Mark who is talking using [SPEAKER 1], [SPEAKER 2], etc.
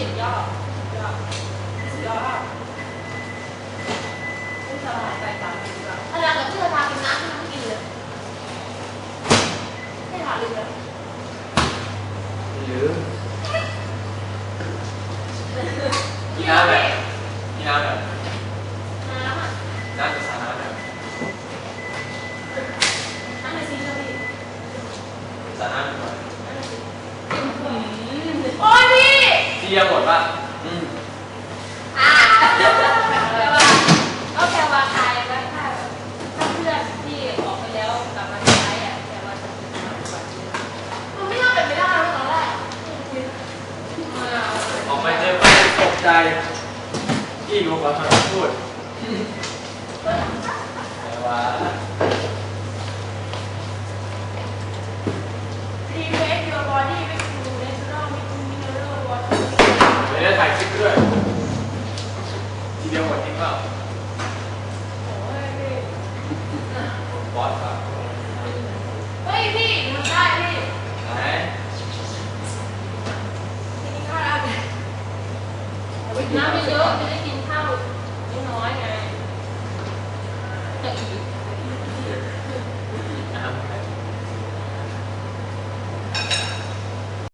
[SPEAKER 1] สุดยอดยอดสุดยอดไม่สบายใจตามไปดีกว่า
[SPEAKER 2] ขนาดกับที่เราทานเป็นน้ำที่มันไม่กินเลยไม่ทานเลยนะ
[SPEAKER 3] หรือ
[SPEAKER 1] พี่
[SPEAKER 3] น้ำแบ
[SPEAKER 1] แม่
[SPEAKER 3] บมีน้ำแบบ
[SPEAKER 2] น้ำอะ
[SPEAKER 3] น้ำจากสาน้ำแบบ
[SPEAKER 1] นั่นน่ะสิเชอรี่
[SPEAKER 3] สาน้ำแบบ
[SPEAKER 1] นั่นน่ะสิโอ้ยพี่
[SPEAKER 3] ที่ยังหมดป่าอืม
[SPEAKER 2] อ่า
[SPEAKER 1] แต่ว่าก็แปลว่าใครไว้ถ้าถ้าเพื่อนที่ออกไปแล้วกลับมาใช้อะแต่ว่าจะเป็นความฝันที่เรา
[SPEAKER 2] มันไม่น่าเป็นไปได้เลยตอนแรก
[SPEAKER 3] ออกไปเจอไปตกใจพี่รู้ความมันพูดแต่ว่า
[SPEAKER 1] รีเฟซยูบอดี้ไม่คูเนเชอรัลไม่คูมิเนอรัลวอเตอร์
[SPEAKER 3] ไม่ได้ถ่ายคลิปด้วยที เดียวหมดจริงเปล่า
[SPEAKER 1] โอ้ยพี่
[SPEAKER 3] บอสครับ
[SPEAKER 1] เฮ้ยพี่ทำได้พี่
[SPEAKER 3] ไหน
[SPEAKER 1] กินข้าวแล้วเนี่ยน้ำไม่เยอะจะได้กินข้าวน้อยๆไงจะอีก